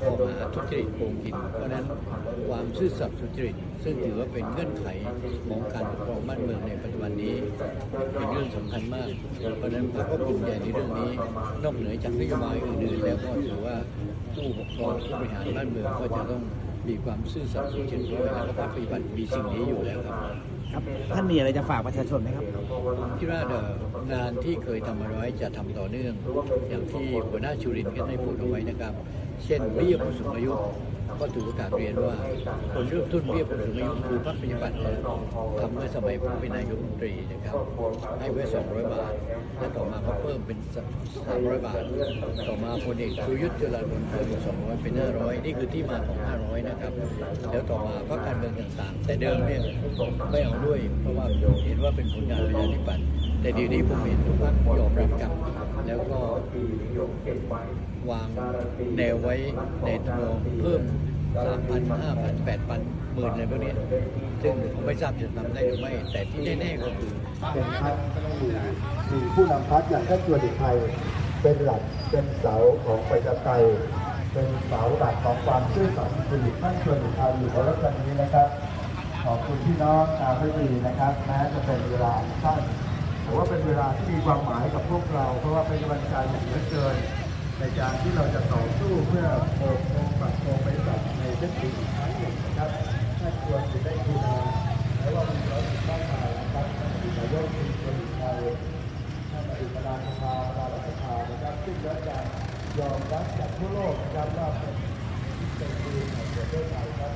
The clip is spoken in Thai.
ข้อหาทุจริตโกงกิน เพราะนั้นความซื่อสัตย์สุจริต ซึ่งถือว่าเป็นเงื่อนไขของการปกครองบ้านเมืองในปัจจุบันนี้เป็นเรื่องสำคัญมาก เพราะนั้นพรรคก็ภูมิใจในเรื่องนี้ นอกเหนือจากนโยบายอื่นๆแล้วก็ถือว่าผู้ปกครองผู้บริหารบ้านเมืองก็จะต้องมีความซื่อสัตย์สุจริตด้วยแล้วก็พรรคปฏิบัติมีสิ่งนี้อยู่แล้วครับ ครับท่านมีอะไรจะฝากประชาชนไหมครับคิดว่าเดิมงานที่เคยทำมาไว้จะทำต่อเนื่อง อย่างที่หัวหน้าชูรินก็ได้พูดเอาไว้นะครับ เช่นเบี้ยผู้สูงอายุ ก็ถือโอกาสเรียนว่าคนเริ่มต้นเบี้ยผู้สูงอายุคือพรรคปฏิบัติทำเมื่อสมัยผมเป็นนายกรัฐมนตรีนะครับ ให้ไว้ 200 บาท และต่อมาก็เพิ่มเป็น 300 บาท ต่อมาพลเอกชูยุทธเจริญพลเพิ่มเป็น200 เป็น 500 นี่คือที่มาของ 500 นะครับ แล้วต่อมาพรรคการเมืองต่างๆ แต่เดิมเนี่ยไม่เอาด้วย เพราะว่าเห็นว่าเป็นผลงานประชาธิปัตย์แต่เดี๋ยวนี้ผมเห็นทุกพรรคยอมรับกันแล้วก็ วางแนวไว้ในตัวเพิ่ม3,000 5,000 8,000หมื่นอะไรพวกนี้ซึ่งผมไม่ทราบจะทำได้หรือไม่ แต่ที่แน่ๆก็คือเป็นพักมีผู้นำพักอย่างท่านชวนหลีกภัยเป็นหลักเป็นเสาของประชาธิปไตยเป็นเสาหลักของความซื่อสัตย์สุจริตท่านชวนหลีกภัยอยู่ในรัฐนี้นะครับ ขอบคุณพี่น้องชาวพิจีนะครับแม้จะเป็นเวลาสั้น แต่ว่าเป็นเวลาที่มีความหมายกับพวกเรา เพราะว่าเป็นกำลังใจอย่างเหลือเกิน ในการที่เราจะต่อสู้เพื่อโอบโองปักโองไปสัตว์ในเพชรบุรีอีกครั้งหนึ่งนะครับท่านควรจะได้คุณาและว่ามีร้อยสิบมากมายนะครับท่านที่นายกคุณชวนหลีกภัยท่านอดีตประธานสภาประธานรัฐสภานะครับซึ่งได้การยอมรับจากทั่วโลกนะครับว่าเป็นเป็นคือของประเทศไทยครับ